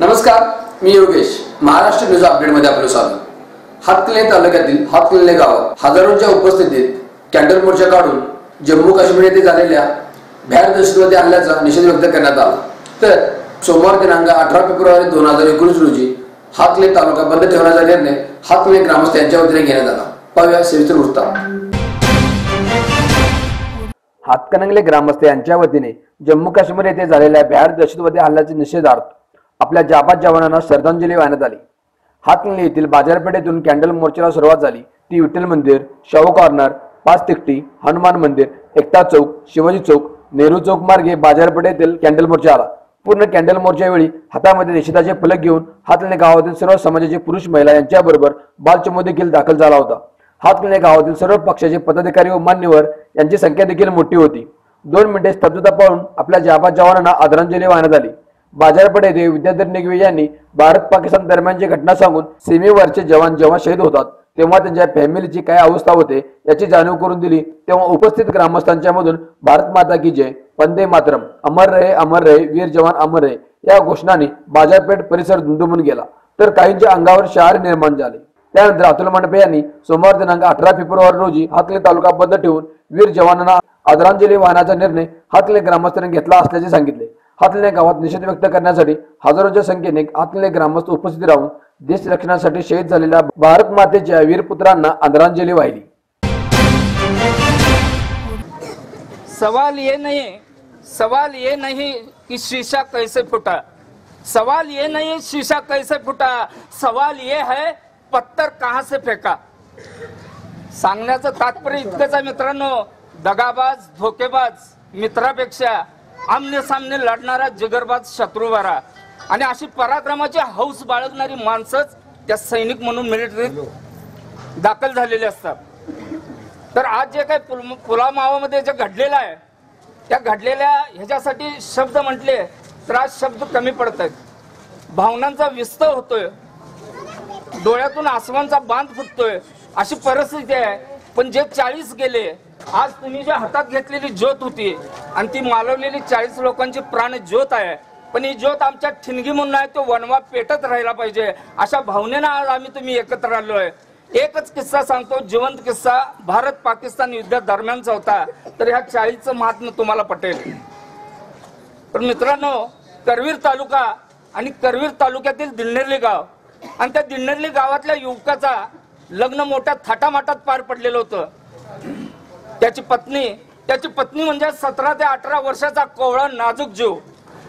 नमस्कार मी योगेश. महाराष्ट्र न्यूज अपडेटमध्ये आपलं स्वागत. हातकले तालुक्यातील हातकले गावात हजारोंच्या उपस्थितीत कॅन्डल मोर्चा काढून जम्मू काश्मीर येथे झालेल्या भ्याड दहशतवादी हल्ल्याचा निषेध व्यक्त करण्यात आला. तर सोमवार दिनांक अठरा फेब्रुवारी दोन हजार एकोणीस रोजी हातले तालुका बंद ठेवण्याचा निर्णय हातले ग्रामस्थ यांच्या वतीने घेण्यात आला. पाहूया सविस्तर वृत्तांत. हातकणंगले ग्रामस्थ यांच्या वतीने जम्मू काश्मीर येथे झालेल्या भ्याड दहशतवादी हल्ल्याचे निषेधार्थ आपल्या जाबाद जवानांना श्रद्धांजली वाहण्यात आली. हातकणंगले येथील बाजारपेठेतून कॅन्डल मोर्चाला सुरुवात झाली. ती विठ्ठल मंदिर शाहू कॉर्नर पाच तिकटी हनुमान मंदिर एकता चौक शिवाजी चौक नेहरू चौक मार्गे बाजारपेठेतील कॅन्डल मोर्चा आला. पूर्ण कॅन्डल मोर्चावेळी हातामध्ये निषेधाचे फलक घेऊन हातकणंगले गावातील सर्व समाजाचे पुरुष महिला यांच्याबरोबर बालचमू देखील दाखल झाला होता. हातकणंगले गावातील सर्व पक्षाचे पदाधिकारी व मान्यवर यांची संख्या देखील मोठी होती. दोन मिनिटे स्तब्धता पाहून आपल्या जाबाद जवानांना आदरांजली वाहण्यात आली. बाजारपेठ येथे विद्याधर निगवे यांनी भारत पाकिस्तान दरम्यानची घटना सांगून सीमेवरचे जवान जेव्हा शहीद होतात तेव्हा त्यांच्या फॅमिलीची काय अवस्था होते याची जाणीव करून दिली तेव्हा उपस्थित ग्रामस्थांच्या मधून भारत माता की जय वंदे मातरम अमर रहे अमर रहे वीर जवान अमर रहे या घोषणाने बाजारपेठ परिसर धुंदुमून गेला. तर काहींच्या अंगावर शहर निर्माण झाले. त्यानंतर अतुल मंडपे यांनी सोमवार दिनांक अठरा फेब्रुवारी रोजी हातले तालुका बंद ठेवून वीर जवानांना आदरांजली वाहनाचा निर्णय हातले ग्रामस्थांनी घेतला असल्याचे सांगितले. हातले गावात निषेध व्यक्त करण्यासाठी हजारोच्या संख्येने हातले ग्रामस्थ उपस्थित राहून देश रक्षणासाठी शहीद झालेल्या भारत मातेच्या वीरपुत्रांना आदरांजली वाहिली. सवाल ये नहीं सवाल ये नहीं कि शीशा कैसे फूटा? सवाल ये नहीं शीशा कैसे फूटा? सवाल ये है पत्थर कहा से फेका? सांगण्याचं तात्पर्य इतकंच आहे मित्रांनो दगाबाज धोकेबाज मित्रापेक्षा आमने सामने लढणारा जिगरबाज शत्रू बरा आणि अशी पराक्रमाची हौस बाळगणारी माणसंच त्या सैनिक म्हणून मिलिटरीत दाखल झालेले असतात. तर आज जे काही पुल पुलामावामध्ये जे घडलेलं आहे त्या घडलेल्या ह्याच्यासाठी शब्द म्हटले तर आज शब्द कमी पडत आहेत भावनांचा विस्तार होतोय. डोळ्यातून आसमानचा बांध फुटतोय. अशी परिस्थिती आहे. पण जे चाळीस गेले आज तुम्ही ज्या हातात घेतलेली ज्योत होती आणि ती मालवलेली चाळीस लोकांची प्राण ज्योत आहे. पण ही ज्योत आमच्या ठिणगी म्हणून आहे तो वनवा पेटत राहिला पाहिजे. अशा भावनेनं आज आम्ही तुम्ही एकत्र आलोय. एकच किस्सा सांगतो जिवंत किस्सा. भारत पाकिस्तान युद्धा दरम्यानचा होता. तर ह्या चाळीसचं महात्म तुम्हाला पटेल. तर मित्रांनो करवीर तालुका आणि करवीर तालुक्यातील दिलनेरली गाव. आणि त्या दिंडनेरली गावातल्या युवकाचा लग्न मोठ्या थाटामाटात पार पडलेलं होतं. त्याची पत्नी त्याची पत्नी म्हणजे सतरा ते अठरा वर्षाचा कोवळा नाजूक जीव.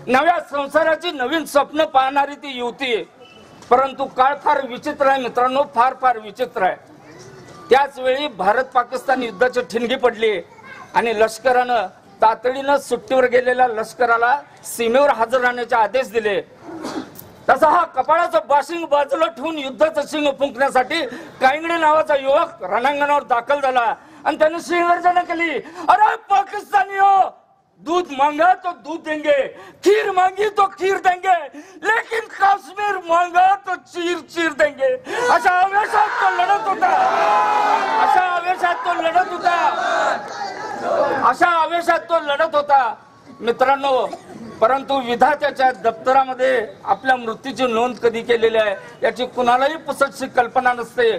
नव्या संसाराची नवीन स्वप्न पाहणारी ती युवती परंतु काळ फार विचित्र आहे मित्रांनो फार फार विचित्र आहे. त्याच वेळी भारत पाकिस्तान युद्धाची ठिणगी पडली आणि लष्करानं तातडीनं सुट्टीवर गेलेल्या लष्कराला सीमेवर हजर राहण्याचे आदेश दिले. तसा हा कपाळाचं बाशिंग बाजूला ठेवून युद्धाचं शिंग फुंकण्यासाठी कायंगडे नावाचा युवक रणांगणावर दाखल झाला. आणि त्याने सिंहर्जना केली. अरे पाकिस्तानी हो दूध मांगा तो दूध देंगे खीर मांगी तो खीर देंगे लेकिन काश्मीर मांगा तो चीर चीर देंगे. अशा आवेशात तो लढत होता. अशा आवेशात तो लढत होता. अशा आवेशात तो लढत होता. मित्रांनो परंतु विधात्याच्या दप्तरामध्ये आपल्या मृत्यूची नोंद कधी केलेली आहे याची कुणालाही पुसटशी कल्पना नसते.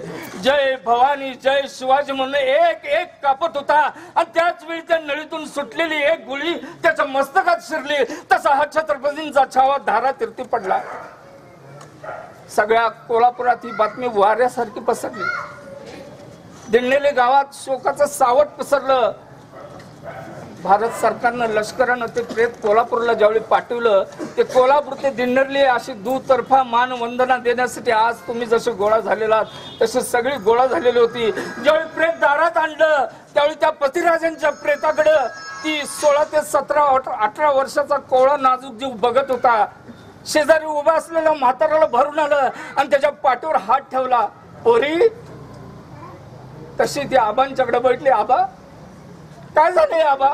जय भवानी जय शिवाजी म्हणून एक एक कापत होता. आणि त्याच वेळी त्या नळीतून सुटलेली एक गुळी त्याच्या मस्तकात शिरली. तसा हा छत्रपतींचा छावा धारा तिरती पडला. सगळ्या कोल्हापुरात ही बातमी वाऱ्यासारखी पसरली. दिंडलेले गावात शोकाचं सावट पसरलं. भारत सरकारनं लष्करानं ते प्रेत कोल्हापूरला ज्यावेळी पाठवलं ते कोल्हापूर ते दिंडरली अशी दुतर्फा मानवंदना देण्यासाठी आज तुम्ही जसे गोळा झालेला तशी सगळी गोळा झालेली होती. ज्यावेळी प्रेत दारात आणलं त्यावेळी त्या पतिराजांच्या प्रेताकडं ती सोळा ते सतरा अठरा वर्षाचा कोवळा नाजूक जीव बघत होता. शेजारी उभा असलेल्या म्हाताराला भरून आलं आणि त्याच्या पाठीवर हात ठेवला. पोरी तशी ती आबांच्याकडे बैठली आबा काय झालंय आबा?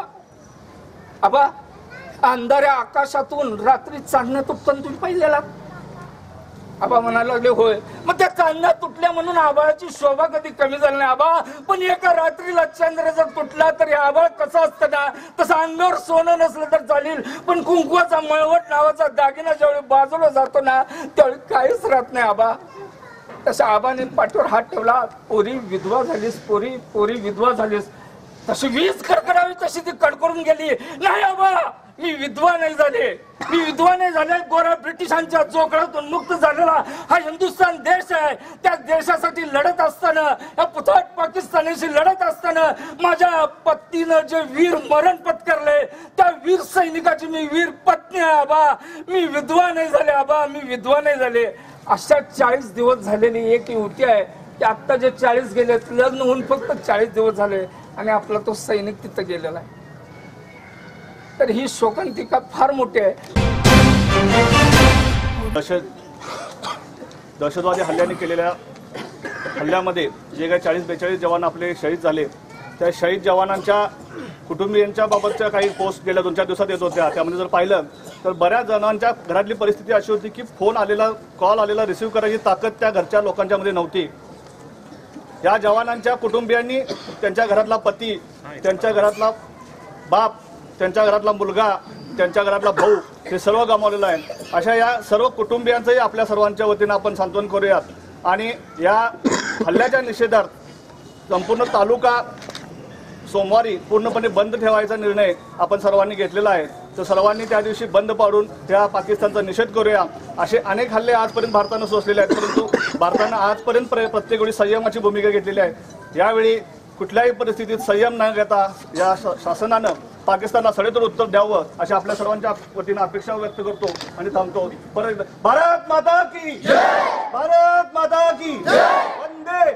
आबा अंधाऱ्या आकाशातून रात्री चांदणं तुटताना तुम्ही पाहिलेला? आबा म्हणायला लागले होय. मग त्या चांदण्या तुटल्या म्हणून आबाळाची शोभा कधी कमी झाली नाही आबा पण एका रात्रीला चंद्र जर तुटला तर आबाळ कसं असतं ना? तसं अंगावर सोनं नसलं तर चालेल. पण कुंकवाचा मळवट नावाचा दागिना ज्यावेळी बाजूला जातो ना त्यावेळी काहीच राहत नाही आबा तशा आबाने पाठीवर हात ठेवला. पोरी विधवा झालीस पोरी पोरी विधवा झालीस. तशी वीज कडकडावी तशी ती कडकडून गेली. नाही अबा मी विधवा नाही झाले. मी विधवा नाही झाले. गोरा ब्रिटिशांच्या जोकळातून मुक्त झालेला हा हिंदुस्थान देश आहे. त्या देशासाठी लढत असताना या पुथट पाकिस्तानीशी लढत असताना माझ्या पत्नीनं जे वीर मरण पत्करले त्या वीर सैनिकाची मी वीर पत्नी आहे आबा. मी विधवा नाही झाले आबा मी विधवा नाही झाले. अशा चाळीस दिवस झालेली एक युवती आहे. की आत्ता जे चाळीस गेले लग्न होऊन फक्त चाळीस दिवस झाले. आणि आपला तो सैनिक तिथं गेलेला आहे. तर ही शोकांतिका फार मोठी आहे. दहशत दहशतवादी हल्ल्याने केलेल्या हल्ल्यामध्ये जे काही चाळीस बेचाळीस जवान आपले शहीद झाले त्या शहीद जवानांच्या कुटुंबियांच्या बाबतच्या काही पोस्ट गेल्या दोन चार दिवसात येत होत्या. त्यामध्ये जर पाहिलं तर बऱ्याच जणांच्या घरातली परिस्थिती अशी होती की फोन आलेला कॉल आलेला रिसिव्ह करायची ताकद त्या घरच्या लोकांच्या मध्ये नव्हती. या जवानांच्या कुटुंबियांनी त्यांच्या घरातला पती त्यांच्या घरातला बाप त्यांच्या घरातला मुलगा त्यांच्या घरातला भाऊ हे सर्व गमावलेलं आहे. अशा या सर्व कुटुंबियांचंही आपल्या सर्वांच्या वतीनं आपण सांत्वन करूयात. आणि या हल्ल्याच्या निषेधार्थ संपूर्ण तालुका सोमवारी पूर्णपणे बंद ठेवायचा निर्णय आपण सर्वांनी घेतलेला आहे. तर सर्वांनी त्या दिवशी बंद पाडून त्या पाकिस्तानचा निषेध करूया. असे अनेक हल्ले आजपर्यंत भारतानं सोसलेले आहेत परंतु भारतानं आजपर्यंत प्र- प्रत्येक वेळी संयमाची भूमिका घेतलेली आहे. यावेळी कुठल्याही परिस्थितीत संयम न घेता या शासनानं पाकिस्तानला सडेतोड उत्तर द्यावं अशा आपल्या सर्वांच्या वतीनं अपेक्षा व्यक्त करतो आणि थांबतो. परत एकदा भारत माता की भारत माता की वंदे